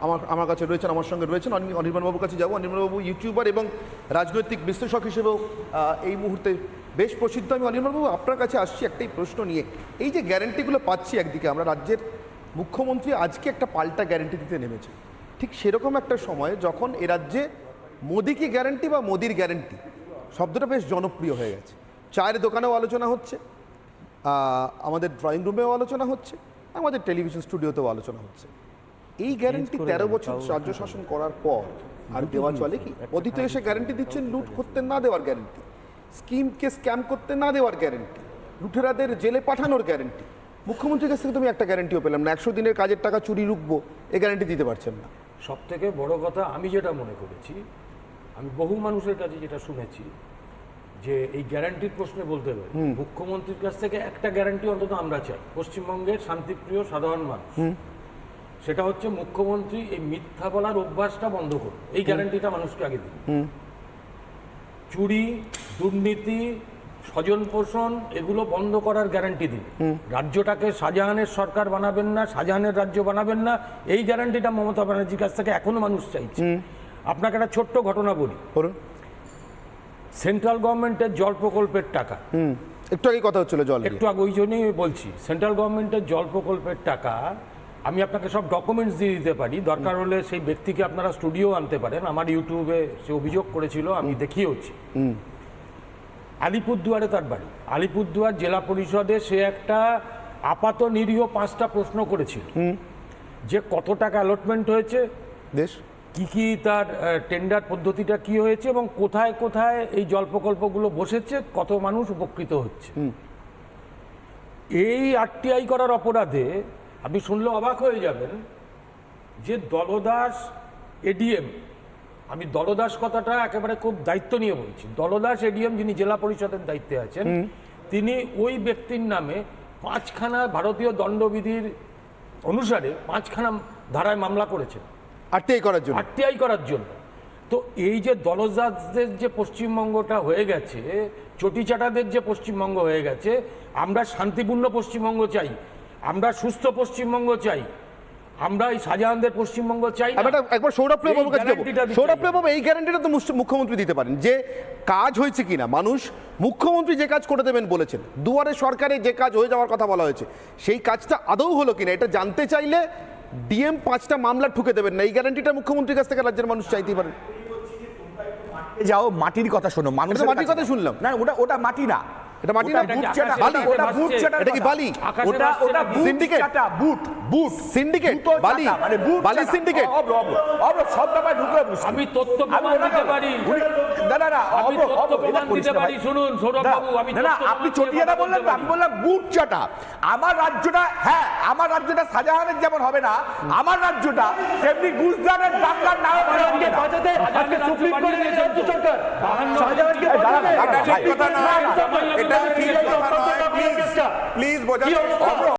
আমার আমার কাছে রয়েছেন, আমার সঙ্গে রয়েছেন অনি- অনির্বাণবাবুর কাছে যাব। অনির্বাণবাবু ইউটিউবার এবং রাজনৈতিক বিশ্লেষক হিসেবেও এই মুহূর্তে বেশ প্রসিদ্ধ। আমি অনির্বাণবাবু, আপনার কাছে আসছি একটাই প্রশ্ন নিয়ে। এই যে গ্যারেন্টিগুলো পাচ্ছি একদিকে, আমরা রাজ্যের মুখ্যমন্ত্রী আজকে একটা পাল্টা গ্যারেন্টি দিতে নেমেছে। ঠিক সেরকম একটা সময় যখন এ রাজ্যে মোদি কি গ্যারেন্টি বা মোদির গ্যারেন্টি, শব্দটা বেশ জনপ্রিয় হয়ে গেছে। চায়ের দোকানেও আলোচনা হচ্ছে আমাদের ড্রয়িং রুমেও আলোচনা হচ্ছে, আমাদের টেলিভিশন স্টুডিওতেও আলোচনা হচ্ছে। এই গ্যারেন্টি তেরো বছর রাজ্য শাসন করার পর আর দেওয়া চলে কি? মোদি তো এসে গ্যারেন্টি দিচ্ছেন লুট করতে না দেওয়ার গ্যারান্টি স্কিমকে স্ক্যাম করতে না দেওয়ার গ্যারেন্টি লুটেরাদের জেলে পাঠানোর গ্যারেন্টি মুখ্যমন্ত্রীর কাছ থেকে তুমি একটা গ্যারেন্টিও পেলাম না। একশো দিনের কাজের টাকা চুরি রুখবো এই গ্যারেন্টি দিতে পারছেন না। সব থেকে বড় কথা আমি যেটা মনে করেছি আমি বহু মানুষের কাছে যেটা শুনেছি যে এই গ্যারান্টির প্রশ্নে বলতে পারি মুখ্যমন্ত্রীর কাছ থেকে একটা গ্যারান্টি অন্তত আমরা চাই। পশ্চিমবঙ্গের শান্তিপ্রিয় সাধারণ মানুষ। সেটা হচ্ছে মুখ্যমন্ত্রী এই মিথ্যা বলার অভ্যাসটা বন্ধ করুন। এই গ্যারান্টিটা মানুষকে আগে দিন। চুরি দুর্নীতি স্বজন পোষণ এগুলো বন্ধ করার গ্যারান্টি দিন। রাজ্যটাকে শাহজাহানের সরকার বানাবেন না শাহজাহানের রাজ্য বানাবেন না এই গ্যারান্টিটা মমতা ব্যানার্জির কাছ থেকে এখনও মানুষ চাইছে। আপনাকে একটা ছোট্ট ঘটনা বলি। বলুন। সেন্ট্রাল গভর্নমেন্টের জল প্রকল্পের টাকা। হুম। একটু আগে কথা হচ্ছিল জল একটু আগে ওই জন্যই বলছি সেন্ট্রাল গভর্নমেন্টের জল প্রকল্পের টাকা আমি আপনাকে সব ডকুমেন্টস দিয়ে দিতে পারি। দরকার হলে সেই ব্যক্তিকে আপনারা স্টুডিও আনতে পারেন। আমার ইউটিউবে সে অভিযোগ করেছিল আমি দেখিয়েওছি আলিপুরদুয়ারে তার বাড়ি। আলিপুরদুয়ার জেলা পরিষদে সে একটা আপাত নিরীহ পাঁচটা প্রশ্ন করেছিল। যে কত টাকা অ্যালটমেন্ট হয়েছে? দেশ কি কি তার টেন্ডার পদ্ধতিটা কি হয়েছে এবং কোথায় কোথায় এই জল প্রকল্পগুলো বসেছে? কত মানুষ উপকৃত হচ্ছে? এই আরটিআই করার অপরাধে আপনি শুনলে অবাক হয়ে যাবেন যে দলদাস এডিএম আমি দলদাস কথাটা একেবারে খুব দায়িত্ব নিয়ে বলছি। দলদাস এডিএম যিনি জেলা পরিষদের দায়িত্বে আছেন তিনি ওই ব্যক্তির নামে পাঁচখানা ভারতীয় দণ্ডবিধির অনুসারে পাঁচখানা ধারায় মামলা করেছেন। আরটিআই করার জন্য? আরটিআই করার জন্য। তো এই যে দলজাতদের যে পশ্চিমবঙ্গটা হয়ে গেছে চটিচাটাদের যে পশ্চিমবঙ্গ হয়ে গেছে আমরা শান্তিপূর্ণ পশ্চিমবঙ্গ চাই। আমরা সুস্থ পশ্চিমবঙ্গ চাই। আমরা এই শাহজাহানদের পশ্চিমবঙ্গ চাই একবার সৌরভ প্রিয় এই বাবুর কাছে যাব। সৌরভ চাই। প্রিয় বাবু এই গ্যারান্টিটা তো মুখ্যমন্ত্রী দিতে পারেন যে কাজ হয়েছে কিনা। মানুষ মুখ্যমন্ত্রী যে কাজ করে দেবেন বলেছেন। দুয়ারে সরকারে যে কাজ হয়ে যাওয়ার কথা বলা হয়েছে সেই কাজটা আদৌ হলো কিনা এটা জানতে চাইলে ডিএম পাঁচটা মামলা ঠুকে দেবেন না। এই গ্যারান্টিটা মুখ্যমন্ত্রীর কাছ থেকে রাজ্যের মানুষ চাইতেই পারেন। যাও মাটির কথা শোনো মানুষের মাটির কথা শুনলাম। না ওটা ওটা মাটি না। এটা মাটি না? বুট চাটা, বালি, ওটা বুট চাটার এটা কি বালি? ওটা ওটা নাকি? বুট? বুট বুট Syndicate? বালি? মানে বুট বালি চাটা। syndicate? অব্র, অব্র, অব্র, সব ব্যাপারে ঢুকলে মুশকিল। আমি তথ্য প্রমাণ দিতে পারি। না, না, না, প্রমাণ দিতে পারি। শুনুন, সৌরভ বাবু, আমি না, না, আপনি চটিয়াটা বললেন তো, আমি বললাম বুট চাটা আমার রাজ্যটা হ্যাঁ আমার রাজ্যটা শাহজাহানের যেমন হবে না আমার রাজ্যটা তেমনি গুজরাটের বাংলার নামে হবে না। আজকে সুপ্রিম কোর্টে দিয়েছে রাজ্য সরকার। বাহান্ন শাহজাহানকে দাঁড়ান, দাঁড়ান, ভাই। ঠিক কথা নয়। না, না, এটা এটা ঠিক কথা নয়, প্লিজ, প্লিজ বোঝার চেষ্টা করুন।